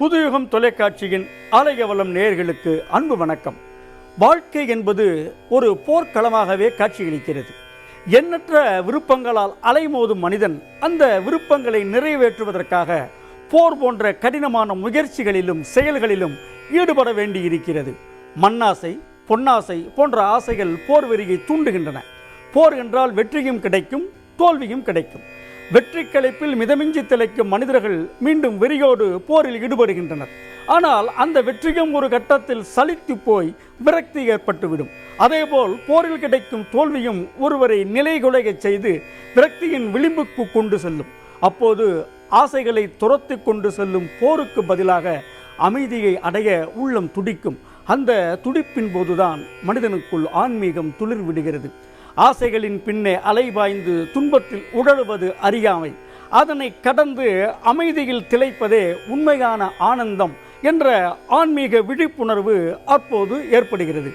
புதுயுகம் தொலைக்காட்சியின் ஆலயவலம் நேயர்களுக்கு அன்பு வணக்கம். வாழ்க்கை என்பது ஒரு போர்க்களமாகவே காட்சியளிக்கிறது. எண்ணற்ற விருப்பங்களால் அலைமோதும் மனிதன் அந்த விருப்பங்களை நிறைவேற்றுவதற்காக போர் போன்ற கடினமான முயற்சிகளிலும் செயல்களிலும் ஈடுபட வேண்டியிருக்கிறது. மண்ணாசை பொன்னாசை போன்ற ஆசைகள் போர் வெறியை தூண்டுகின்றன. போர் என்றால் வெற்றியும் கிடைக்கும் தோல்வியும் கிடைக்கும். வெற்றி கலைப்பில் மிதமிஞ்சி திளைக்கும் மனிதர்கள் மீண்டும் வெறியோடு போரில் ஈடுபடுகின்றனர். ஆனால் அந்த வெற்றியும் ஒரு கட்டத்தில் சலித்து போய் விரக்தி ஏற்பட்டுவிடும். அதேபோல் போரில் கிடைக்கும் தோல்வியும் ஒருவரை நிலைகுலையச் செய்து விரக்தியின் விளிம்புக்கு கொண்டு செல்லும். அப்போது ஆசைகளை துரத்தி கொண்டு செல்லும் போருக்கு பதிலாக அமைதியை அடைய உள்ளம் துடிக்கும். அந்த துடிப்பின் போதுதான் மனிதனுக்குள் ஆன்மீகம் துளிர் விடுகிறது ஆசைகளின் பின்னே அலைபாய்ந்து துன்பத்தில் உழலுவது அறியாமை. அதனை கடந்து அமைதியில் திளைப்பதே உண்மையான ஆனந்தம் என்ற ஆன்மீக விழிப்புணர்வு அப்போது ஏற்படுகிறது.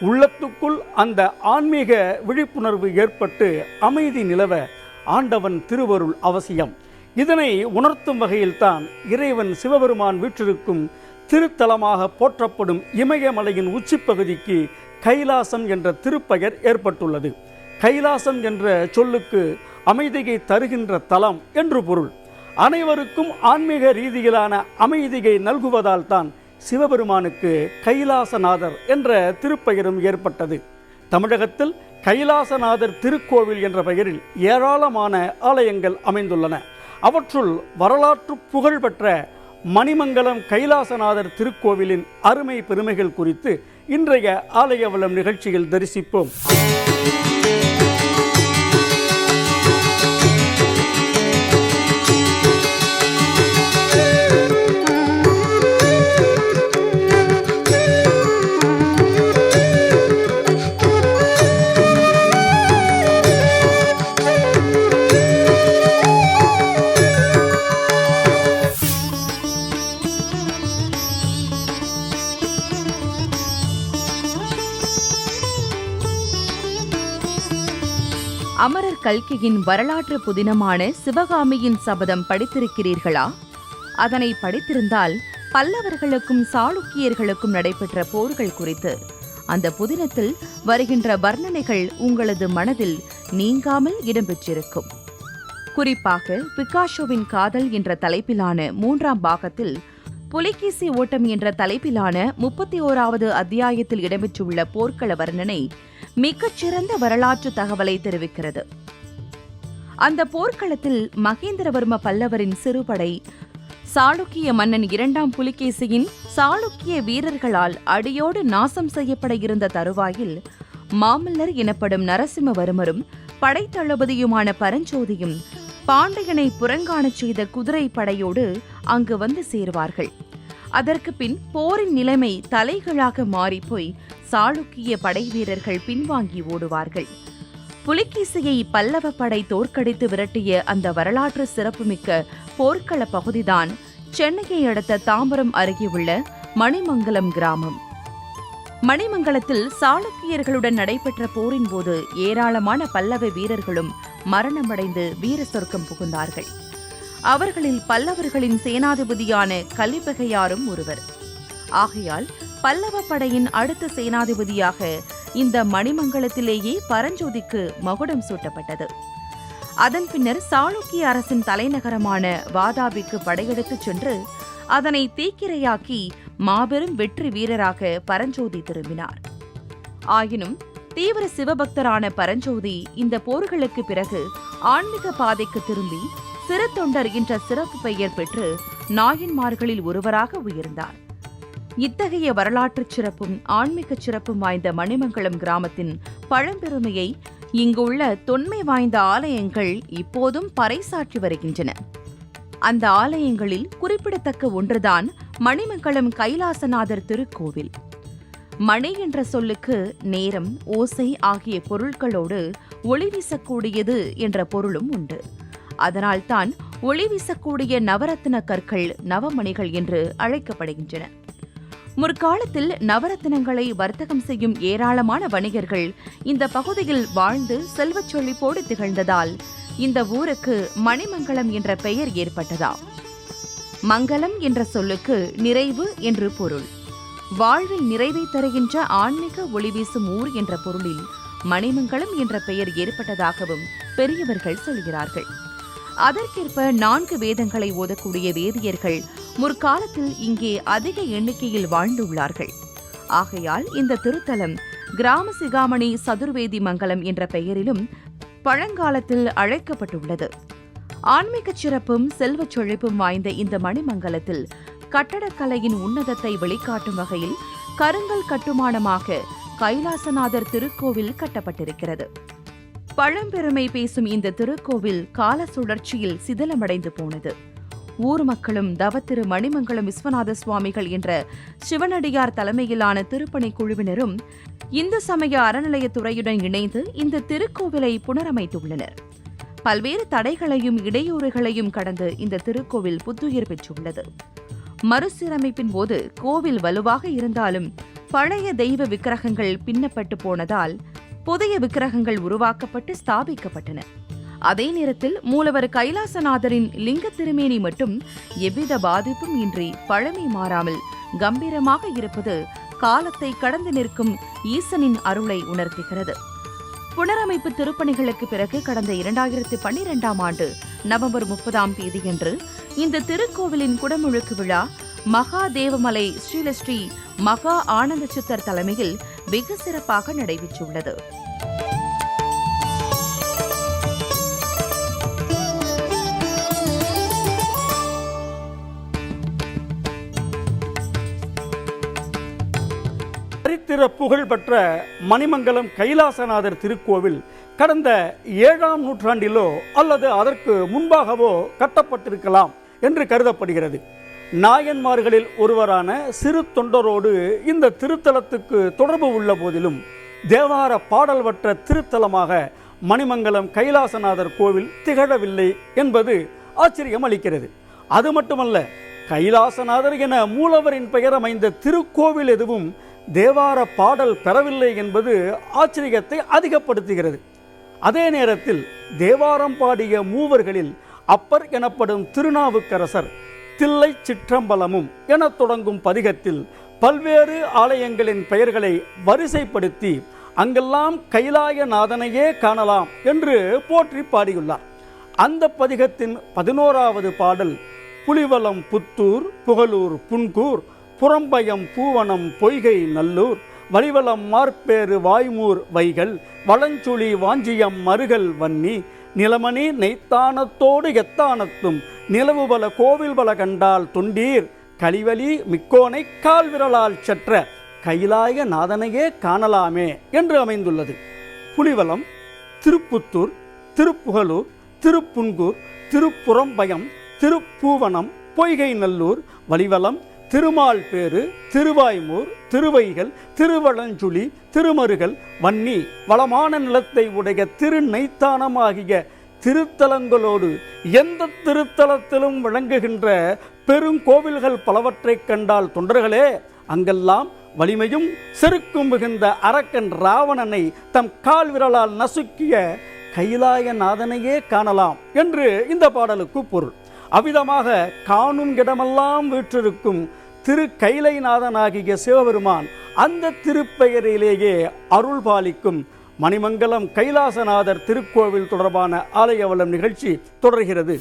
உள்ளத்துக்குள் அந்த ஆன்மீக விழிப்புணர்வு ஏற்பட்டு அமைதி நிலவ ஆண்டவன் திருவருள் அவசியம். இதனை உணர்த்தும் வகையில்தான் இறைவன் சிவபெருமான் வீற்றிருக்கும் திருத்தலமாக போற்றப்படும் இமயமலையின் உச்சிப்பகுதிக்கு கைலாசம் என்ற திருப்பெயர் ஏற்பட்டுள்ளது. கைலாசம் என்ற சொல்லுக்கு அமைதியை தருகின்ற தலம் என்று பொருள். அனைவருக்கும் ஆன்மீக ரீதியிலான அமைதியை நல்குவதால் தான் சிவபெருமானுக்கு கைலாசநாதர் என்ற திருப்பெயரும் ஏற்பட்டது. தமிழகத்தில் கைலாசநாதர் திருக்கோவில் என்ற பெயரில் ஏராளமான ஆலயங்கள் அமைந்துள்ளன. அவற்றுள் வரலாற்று புகழ்பெற்ற மணிமங்கலம் கைலாசநாதர் திருக்கோவிலின் அருமை பெருமைகள் குறித்து இன்றைய ஆலயவளம் நிகழ்ச்சியில் தரிசிப்போம். கல்கியின் வரலாற்று புதினமான சிவகாமியின் சபதம் படித்திருக்கிறீர்களா? அதனை படித்திருந்தால் பல்லவர்களுக்கும் சாளுக்கியர்களுக்கும் நடைபெற்ற போர்கள் குறித்து அந்த புதினத்தில் வருகின்ற வர்ணனைகள் உங்களது மனதில் நீங்காமல் இடம்பெற்றிருக்கும். குறிப்பாக பிகாஷோவின் காதல் என்ற தலைப்பிலான மூன்றாம் பாகத்தில் புலிகேசி ஓட்டம் என்ற தலைப்பிலான முப்பத்தி ஓராவது அத்தியாயத்தில் இடம்பெற்றுள்ள போர்க்கள வர்ணனை மிகச்சிறந்த வரலாற்று தகவலை தெரிவிக்கிறது. அந்த போர்க்களத்தில் மகேந்திரவர்ம பல்லவரின் சிறுபடை சாளுக்கிய மன்னன் இரண்டாம் புலிகேசியின் சாளுக்கிய வீரர்களால் அடியோடு நாசம் செய்யப்பட இருந்த தருவாயில் மாமல்லர் எனப்படும் நரசிம்மவர்மரும் படைத்தளபதியுமான பரஞ்சோதியும் பாண்டியனை புறங்காணச் செய்த குதிரை படையோடு அங்கு வந்து சேருவார்கள். அதற்கு பின் போரின் நிலைமை தலைகளாக மாறிப்போய் சாளுக்கிய படை வீரர்கள் பின்வாங்கி ஓடுவார்கள். புலிகேசியை பல்லவ படை தோற்கடித்து விரட்டிய அந்த வரலாற்று சிறப்புமிக்க போர்க்கள பகுதிதான் சென்னையை அடுத்த தாம்பரம் அருகே உள்ள மணிமங்கலம் கிராமம். மணிமங்கலத்தில் சாளுக்கியர்களுடன் நடைபெற்ற போரின் போது ஏராளமான பல்லவ வீரர்களும் மரணமடைந்து வீர சொர்க்கம் புகுந்தார்கள். அவர்களில் பல்லவர்களின் சேனாதிபதியான கலிபகையாரும் ஒருவர். ஆகையால் பல்லவ படையின் அடுத்த சேனாதிபதியாக இந்த மணிமங்கலத்திலேயே பரஞ்சோதிக்கு மகுடம் சூட்டப்பட்டது. அதன் பின்னர் சாளுக்கிய அரசின் தலைநகரமான வாதாபிக்கு படையெடுத்துச் சென்று அதனை தீக்கிரையாக்கி மாபெரும் வெற்றி வீரராக பரஞ்சோதி திரும்பினார். ஆயினும் தீவிர சிவபக்தரான பரஞ்சோதி இந்த போர்களுக்கு பிறகு ஆன்மீக பாதைக்கு திரும்பி சிறு தொண்டர் என்ற சிறப்பு பெயர் பெற்று நாயன்மார்களில் ஒருவராக உயர்ந்தார். இத்தகைய வரலாற்றுச் சிறப்பும் ஆன்மீகச் சிறப்பும் வாய்ந்த மணிமங்கலம் கிராமத்தின் பழம்பெருமையை இங்குள்ள தொன்மை வாய்ந்த ஆலயங்கள் இப்போதும் பறைசாற்றி வருகின்றன. அந்த ஆலயங்களில் குறிப்பிடத்தக்க ஒன்றுதான் மணிமங்கலம் கைலாசநாதர் திருக்கோவில். மணி என்ற சொல்லுக்கு நேரம் ஓசை ஆகிய பொருட்களோடு ஒளி வீசக்கூடியது என்ற பொருளும் உண்டு. அதனால்தான் ஒளி வீசக்கூடிய நவரத்ன கற்கள் நவமணிகள் என்று அழைக்கப்படுகின்றன. முற்காலத்தில் நவரத்தினங்களை வர்த்தகம் செய்யும் ஏராளமான வணிகர்கள் இந்த பகுதியில் வாழ்ந்து செல்வச் செழிப்போடு திகழ்ந்ததால் இந்த ஊருக்கு மணிமங்கலம் என்ற பெயர் ஏற்பட்டதாம் மங்கலம் என்ற சொல்லுக்கு நிறைவு என்று பொருள். வாழ்வில் நிறைவை தருகின்ற ஆன்மீக ஒளி வீசும் ஊர் என்ற பொருளில் மணிமங்கலம் என்ற பெயர் ஏற்பட்டதாகவும் பெரியவர்கள் சொல்கிறார்கள். அதற்கேற்ப நான்கு வேதங்களை ஓதக்கூடிய வேதியர்கள் முற்காலத்தில் இங்கே அதிக எண்ணிக்கையில் வாழ்ந்துள்ளார்கள். ஆகையால் இந்த திருத்தலம் கிராம சிகாமணி சதுர்வேதி மங்கலம் என்ற பெயரிலும் பழங்காலத்தில் அழைக்கப்பட்டுள்ளது. ஆன்மீக சிறப்பும் செல்வச் செழிப்பும் வாய்ந்த இந்த மணிமங்கலத்தில் கட்டடக்கலையின் உன்னதத்தை வெளிக்காட்டும் வகையில் கருங்கல் கட்டுமானமாக கைலாசநாதர் திருக்கோவில் கட்டப்பட்டிருக்கிறது. பழம்பெருமை பேசும் இந்த திருக்கோவில் கால சுழற்சியில் சிதிலமடைந்து போனது. ஊர் மக்களும் தவத்திரு மணிமங்கலம் விஸ்வநாத சுவாமிகள் என்ற சிவனடியார் தலைமையிலான திருப்பணி குழுவினரும் இந்து சமய அறநிலையத்துறையுடன் இணைந்து இந்த திருக்கோவிலை புனரமைத்துள்ளனர். பல்வேறு தடைகளையும் இடையூறுகளையும் கடந்து இந்த திருக்கோவில் புத்துயிர் பெற்றுள்ளது. மறுசீரமைப்பின் போது கோவில் வலுவாக இருந்தாலும் பழைய தெய்வ விக்கிரகங்கள் பின்னப்பட்டு போனதால் புதிய விக்கிரகங்கள் உருவாக்கப்பட்டு ஸ்தாபிக்கப்பட்டன. அதே நேரத்தில் மூலவர் கைலாசநாதரின் லிங்க திருமேனி மட்டும் எவ்வித பாதிப்பும் இன்றி பழமை மாறாமல் கம்பீரமாக இருப்பது காலத்தை கடந்து நிற்கும் ஈசனின் அருளை உணர்த்துகிறது. புனரமைப்பு திருப்பணிகளுக்கு பிறகு கடந்த இரண்டாயிரத்து பன்னிரெண்டாம் ஆண்டு நவம்பர் முப்பதாம் தேதியன்று இந்த திருக்கோவிலின் குடமுழுக்கு விழா மகா தேவமலை ஸ்ரீலஸ்ரீ மகா ஆனந்த சித்தர் தலைமையில் வெகு சிறப்பாக நடைபெற்றுள்ளது. சரித்திர புகழ் பெற்ற மணிமங்கலம் கைலாசநாதர் திருக்கோவில் கடந்த ஏழாம் நூற்றாண்டிலோ அல்லது அதற்கு முன்பாகவோ கட்டப்பட்டிருக்கலாம் என்று கருதப்படுகிறது. நாயன்மார்களில் ஒருவரான சிறு தொண்டரோடு இந்த திருத்தலத்துக்கு தொடர்பு உள்ள போதிலும் தேவார பாடல் பெற்ற திருத்தலமாக மணிமங்கலம் கைலாசநாதர் கோவில் திகழவில்லை என்பது ஆச்சரியம் அளிக்கிறது. அது மட்டுமல்ல கைலாசநாதர் என மூலவரின் பெயர் அமைந்த திருக்கோவில் எதுவும் தேவார பாடல் பெறவில்லை என்பது ஆச்சரியத்தை அதிகப்படுத்துகிறது. அதே நேரத்தில் தேவாரம் பாடிய மூவர்களில் அப்பர் எனப்படும் திருநாவுக்கரசர் தில்லை சிற்றம்பலமும் எனத் தொடங்கும் பதிகத்தில் பல்வேறு ஆலயங்களின் பெயர்களை வரிசைப்படுத்தி அங்கெல்லாம் கைலாயநாதனையே காணலாம் என்று போற்றி பாடியுள்ளார். அந்த பதிகத்தின் பதினோராவது பாடல் புலிவலம் புத்தூர் புகழூர் புன்கூர் புறம்பயம் பூவனம் பொய்கை நல்லூர் வலிவலம் மார்பேறு வாய்மூர் வைகள் வளஞ்சுழி வாஞ்சியம் மருகல் வன்னி நிலமணி நெய்த்தானத்தோடு எத்தானத்தும் நிலவு பல கோவில் பல கண்டால் தொண்டீர் கழிவலி மிக்கோனை கால் விரலால் சற்ற கைலாய நாதனையே காணலாமே என்று அமைந்துள்ளது. புலிவலம் திருப்புத்தூர் திருப்புகலூர் திருப்புன்கூர் திருப்புறம்பயம் திருப்பூவனம் பொய்கை நல்லூர் வலிவலம் திருமால் பேரு திருவாய்மூர் திருவைகள் திருவளஞ்சுழி திருமருகல் வன்னி வளமான நிலத்தை உடைய திருநெய்த்தானமாகிய திருத்தலங்களோடு எந்த திருத்தலத்திலும் விளங்குகின்ற பெருங்கோவில்கள் பலவற்றைக் கண்டால் தொண்டர்களே அங்கெல்லாம் வலிமையும் செருக்கும் மிகுந்த அரக்கன் ராவணனை தம் கால் விரலால் நசுக்கிய கைலாயநாதனையே காணலாம் என்று இந்த பாடலுக்கு பொருள். அவ்விதமாக காணும் இடமெல்லாம் வீற்றிருக்கும் திரு கைலைநாதனாகிய சிவபெருமான் அந்த திருப்பெயரிலேயே அருள் பாலிக்கும் மணிமங்கலம் கைலாசநாதர் திருக்கோவில் தொடர்பான ஆலயவளம் நிகழ்ச்சி தொடர்கிறது.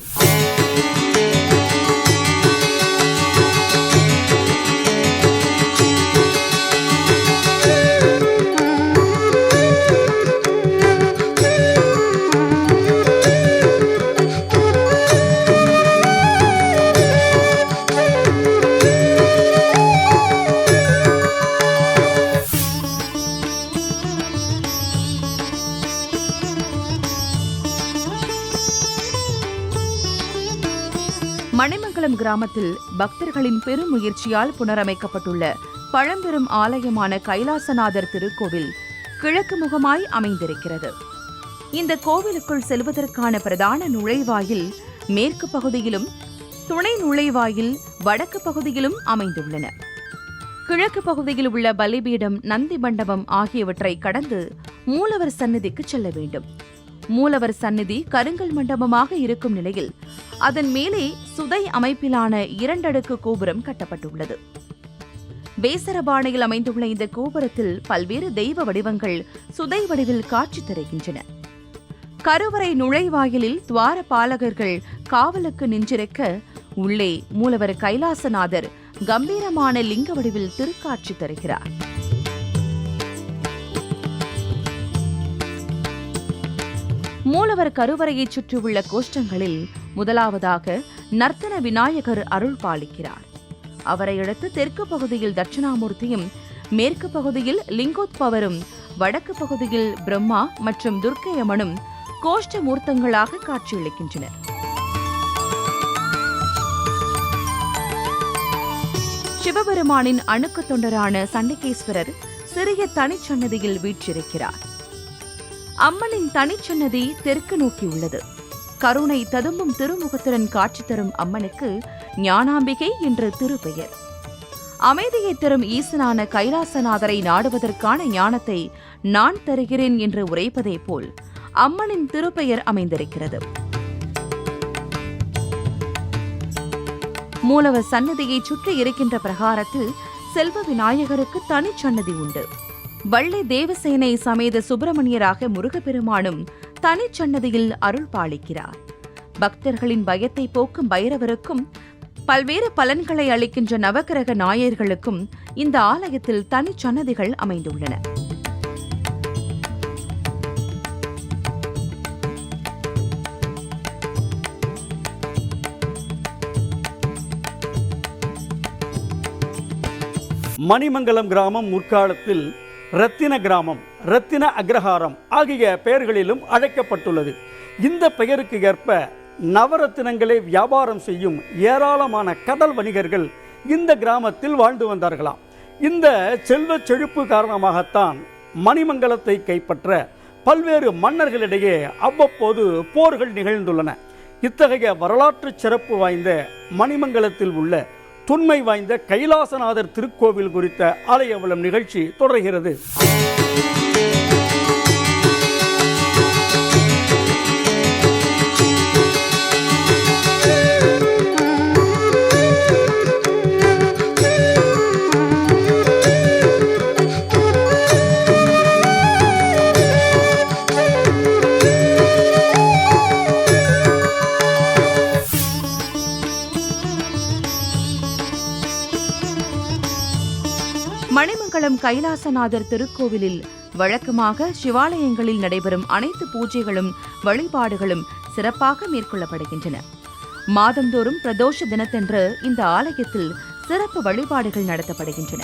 கிராமத்தில் பக்தர்களின் பெரும் முயற்சியால் புனரமைக்கப்பட்டுள்ள பழம்பெரும் ஆலயமான கைலாசநாதர் திருக்கோவில் கிழக்கு முகமாய் அமைந்திருக்கிறது. இந்த கோவிலுக்குள் செல்வதற்கான பிரதான நுழைவாயில் மேற்கு பகுதியிலும் துணை நுழைவாயில் வடக்கு பகுதியிலும் அமைந்துள்ளன. கிழக்கு பகுதியில் உள்ள பலிபீடம் நந்தி மண்டபம் ஆகியவற்றை கடந்து மூலவர் சந்நிதிக்கு செல்ல வேண்டும். மூலவர் சந்நிதி கருங்கல் மண்டபமாக இருக்கும் நிலையில் அதன் மேலே சுதை அமைப்பிலான இரண்டடுக்கு கோபுரம் கட்டப்பட்டுள்ளது. வேசரபாணையில் அமைந்துள்ள இந்த கோபுரத்தில் பல்வேறு தெய்வ வடிவங்கள் சுதை வடிவில் காட்சி தருகின்றன. கருவறை நுழைவாயிலில் துவார பாலகர்கள் காவலுக்கு நின்றிருக்க உள்ளே மூலவர் கைலாசநாதர் கம்பீரமான லிங்க வடிவில் திருக்காட்சி தருகிறார். மூலவர் கருவறையைச் சுற்றியுள்ள கோஷ்டங்களில் முதலாவதாக நர்த்தன விநாயகர் அருள் பாலிக்கிறார். அவரை அடுத்து தெற்கு பகுதியில் தட்சிணாமூர்த்தியும் மேற்கு பகுதியில் லிங்கோத்பவரும் வடக்கு பகுதியில் பிரம்மா மற்றும் துர்க்கையம்மனும் கோஷ்ட மூர்த்தங்களாக காட்சியளிக்கின்றனர். சிவபெருமானின் அணுக்கு தொண்டரான சண்டிகேஸ்வரர் சிறிய தனிச்சன்னதியில் வீற்றிருக்கிறார். அம்மனின் தனிச்சன்னதி தெற்கு நோக்கி உள்ளது. கருணை ததும்பும் திருமுகத்துடன் காட்சி தரும் அம்மனுக்கு ஞானாம்பிகை என்ற திருப்பெயர். அமைதியை தரும் ஈசனான கைலாசநாதரை நாடுவதற்கான ஞானத்தை நான் தருகிறேன் என்று உரைப்பதே போல் அம்மனின் திருப்பெயர் அமைந்திருக்கிறது. மூலவர் சன்னதியைச் சுற்றி இருக்கின்ற பிரகாரத்தில் செல்வ விநாயகருக்கு தனிச்சன்னதி உண்டு. வள்ளி தேவசேனை சமேத சுப்பிரமணியராக முருகப்பெருமானும் தனிச்சன்னதியில் அருள் பாலிக்கிறார் பக்தர்களின் பயத்தை போக்கும் பைரவருக்கும் பல்வேறு பலன்களை அளிக்கின்ற நவக்கிரக நாயர்களுக்கும் இந்த ஆலயத்தில் தனிச்சன்னதிகள் அமைந்துள்ளன. மணிமங்கலம் கிராமம் முற்காலத்தில் ரத்தின கிராமம் ரத்தின அக்ரஹாரம் ஆகிய பெயர்களிலும் அழைக்கப்பட்டுள்ளது. இந்த பெயருக்கு ஏற்ப நவரத்தினங்களை வியாபாரம் செய்யும் ஏராளமான கடல் வணிகர்கள் இந்த கிராமத்தில் வாழ்ந்து வந்தார்களாம். இந்த செல்வ செழிப்பு காரணமாகத்தான் மணிமங்கலத்தை கைப்பற்ற பல்வேறு மன்னர்களிடையே அவ்வப்போது போர்கள் நிகழ்ந்துள்ளன. இத்தகைய வரலாற்று சிறப்பு வாய்ந்த மணிமங்கலத்தில் உள்ள தொன்மை வாய்ந்த கைலாசநாதர் திருக்கோவில் குறித்த ஆலயவளம் நிகழ்ச்சி தொடர்கிறது. கைலாசநாதர் திருக்கோவிலில் வழக்கமாக சிவாலயங்களில் நடைபெறும் அனைத்து பூஜைகளும் வழிபாடுகளும் சிறப்பாக மேற்கொள்ளப்படுகின்றன. மாதந்தோறும் பிரதோஷ தினத்தன்று இந்த ஆலயத்தில் சிறப்பு வழிபாடுகள் நடத்தப்படுகின்றன.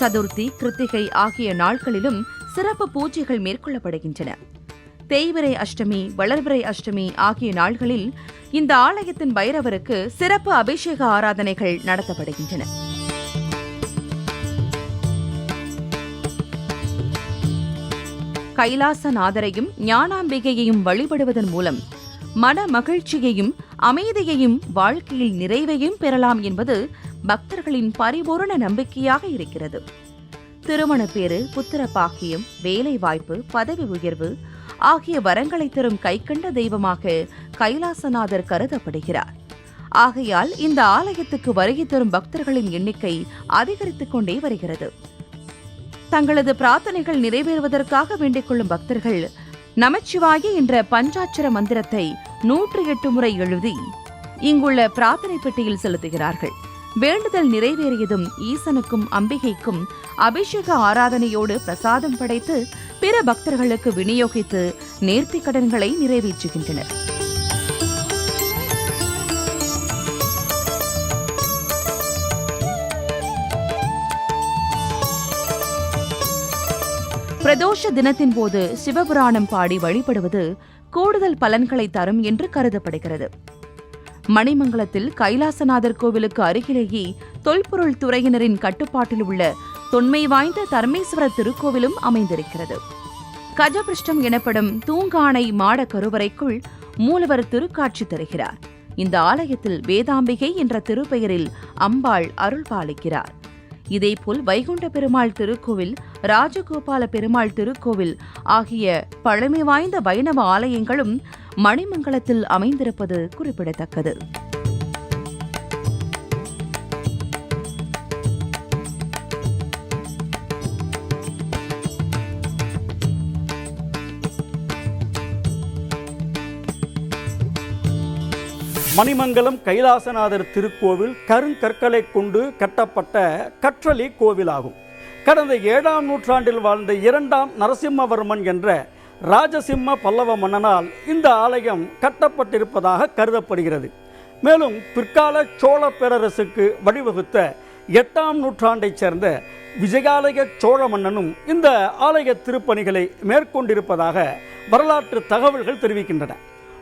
சதுர்த்தி கிருத்திகை ஆகிய நாட்களிலும் சிறப்பு பூஜைகள் மேற்கொள்ளப்படுகின்றன. தேய்பிரை அஷ்டமி வளர்பிறை அஷ்டமி ஆகிய நாள்களில் இந்த ஆலயத்தின் பைரவருக்கு சிறப்பு அபிஷேக ஆராதனைகள் நடத்தப்படுகின்றன. கைலாசநாதரையும் ஞானாம்பிகையையும் வழிபடுவதன் மூலம் மன மகிழ்ச்சியையும் அமைதியையும் வாழ்க்கையில் நிறைவையும் பெறலாம் என்பது பக்தர்களின் பரிபூரண நம்பிக்கையாக இருக்கிறது. திருமணப்பேறு புத்திர பாக்கியம் வேலை வாய்ப்பு பதவி உயர்வு ஆகிய வரங்களை தரும் கைக்கண்ட தெய்வமாக கைலாசநாதர் கருதப்படுகிறார். ஆகையால் இந்த ஆலயத்துக்கு வருகை தரும் பக்தர்களின் எண்ணிக்கை அதிகரித்துக் கொண்டே வருகிறது. தங்களது பிரார்த்தனைகள் நிறைவேறுவதற்காக வேண்டிக் கொள்ளும் பக்தர்கள் நமச்சிவாய என்ற பஞ்சாட்சர மந்திரத்தை நூற்றி எட்டு முறை எழுதி இங்குள்ள பிரார்த்தனை பெட்டியில் செலுத்துகிறார்கள். வேண்டுதல் நிறைவேறியதும் ஈசனுக்கும் அம்பிகைக்கும் அபிஷேக ஆராதனையோடு பிரசாதம் படைத்து பிற பக்தர்களுக்கு விநியோகித்து நேர்த்திக் கடன்களை நிறைவேற்றுகின்றனர். பிரதோஷ தினத்தின் போது சிவபுராணம் பாடி வழிபடுவது கூடுதல் பலன்களை தரும் என்று கருதப்படுகிறது. மணிமங்கலத்தில் கைலாசநாதர் கோவிலுக்கு அருகிலேயே தொல்பொருள் துறையினரின் கட்டுப்பாட்டில் உள்ள தொன்மை வாய்ந்த தர்மேஸ்வரர் திருக்கோவிலும் அமைந்திருக்கிறது. கஜபிருஷ்டம் எனப்படும் தூங்கானை மாட கருவறைக்குள் மூலவர் திருக்காட்சி தருகிறார். இந்த ஆலயத்தில் வேதாம்பிகை என்ற திருப்பெயரில் அம்பாள் அருள் பாலிக்கிறார் இதேபோல் வைகுண்ட பெருமாள் திருக்கோவில் ராஜகோபால பெருமாள் திருக்கோவில் ஆகிய பழமை வாய்ந்த வைணவ ஆலயங்களும் மணிமங்கலத்தில் அமைந்திருப்பது குறிப்பிடத்தக்கது. மணிமங்கலம் கைலாசநாதர் திருக்கோவில் கருங்கற்களை கொண்டு கட்டப்பட்ட கற்றளி கோவிலாகும். கடந்த ஏழாம் நூற்றாண்டில் வாழ்ந்த இரண்டாம் நரசிம்மவர்மன் என்ற ராஜசிம்ம பல்லவ மன்னனால் இந்த ஆலயம் கட்டப்பட்டிருப்பதாக கருதப்படுகிறது. மேலும் பிற்கால சோழ பேரரசுக்கு வழிவகுத்த எட்டாம் நூற்றாண்டைச் சேர்ந்த விஜயாலய சோழ மன்னனும் இந்த ஆலய திருப்பணிகளை மேற்கொண்டிருப்பதாக வரலாற்று தகவல்கள் தெரிவிக்கின்றன.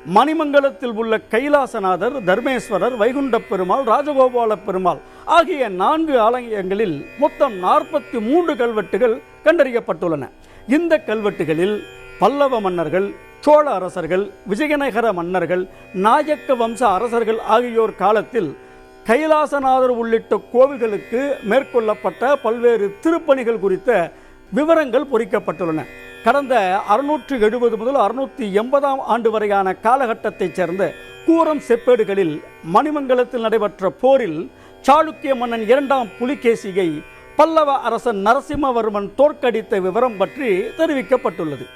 மணிமங்கலத்தில் உள்ள கைலாசநாதர் தர்மேஸ்வரர் வைகுண்ட பெருமாள் ராஜகோபால பெருமாள் ஆகிய நான்கு ஆலயங்களில் மொத்தம் நாற்பத்தி மூன்று கல்வெட்டுகள் கண்டறியப்பட்டுள்ளன. இந்த கல்வெட்டுகளில் பல்லவ மன்னர்கள் சோழ அரசர்கள் விஜயநகர மன்னர்கள் நாயக்க வம்ச அரசர்கள் ஆகியோர் காலத்தில் கைலாசநாதர் உள்ளிட்ட கோவில்களுக்கு மேற்கொள்ளப்பட்ட பல்வேறு திருப்பணிகள் குறித்த விவரங்கள் பொறிக்கப்பட்டுள்ளன. கடந்த அறுநூற்று எழுபது முதல் அறுநூற்றி எண்பதாம் ஆண்டு வரையான காலகட்டத்தைச் சேர்ந்த கூரம் செப்பேடுகளில் மணிமங்கலத்தில் நடைபெற்ற போரில் சாளுக்கிய மன்னன் இரண்டாம் புலிகேசியை பல்லவ அரசன் நரசிம்மவர்மன் தோற்கடித்த விவரம் பற்றி தெரிவிக்கப்பட்டுள்ளது.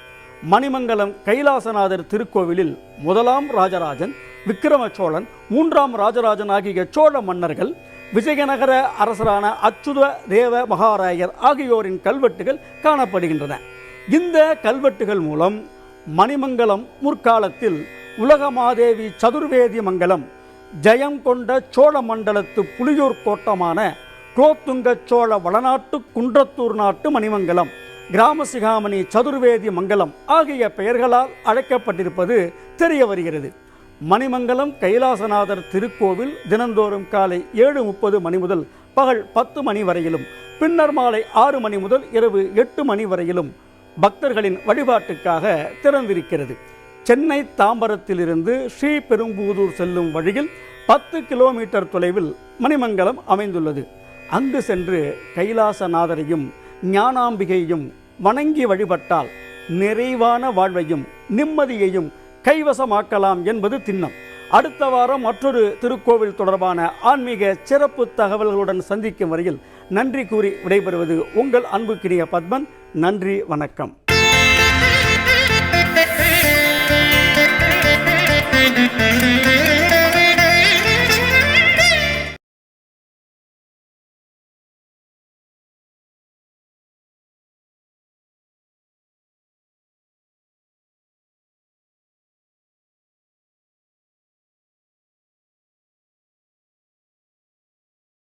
மணிமங்கலம் கைலாசநாதர் திருக்கோவிலில் முதலாம் ராஜராஜன் விக்கிரம சோழன் மூன்றாம் ராஜராஜன் ஆகிய சோழ மன்னர்கள் விஜயநகர அரசரான அச்சுத தேவ மகாராயர் ஆகியோரின் கல்வெட்டுகள் காணப்படுகின்றன. இந்த கல்வெட்டுகள் மூலம் மணிமங்கலம் முற்காலத்தில் உலகமாதேவி சதுர்வேதி மங்கலம் ஜெயம் கொண்ட சோழ மண்டலத்து புலியூர் கோட்டமான குலோத்துங்க சோழ வளநாட்டு குன்றத்தூர் நாட்டு மணிமங்கலம் கிராமசிகாமணி சதுர்வேதி மங்கலம் ஆகிய பெயர்களால் அழைக்கப்பட்டிருப்பது தெரிய வருகிறது. மணிமங்கலம் கைலாசநாதர் திருக்கோவில் தினந்தோறும் காலை ஏழு முப்பது மணி முதல் பகல் பத்து மணி வரையிலும் பின்னர் மாலை ஆறு மணி முதல் இரவு எட்டு மணி வரையிலும் பக்தர்களின் வழிபாட்டுக்காக திறந்திருக்கிறது. சென்னை தாம்பரத்திலிருந்து ஸ்ரீபெரும்புதூர் செல்லும் வழியில் பத்து கிலோமீட்டர் தொலைவில் மணிமங்கலம் அமைந்துள்ளது. அங்கு சென்று கைலாசநாதரையும் ஞானாம்பிகையும் வணங்கி வழிபட்டால் நிறைவான வாழ்வையும் நிம்மதியையும் கைவசமாக்கலாம் என்பது திண்ணம். அடுத்த வாரம் மற்றொரு திருக்கோவில் தொடர்பான ஆன்மீக சிறப்பு தகவல்களுடன் சந்திக்கும் வரையில் நன்றி கூறி விடைபெறுவது உங்கள் அன்புக்கினிய பத்மன் நன்றி வணக்கம் Thank you.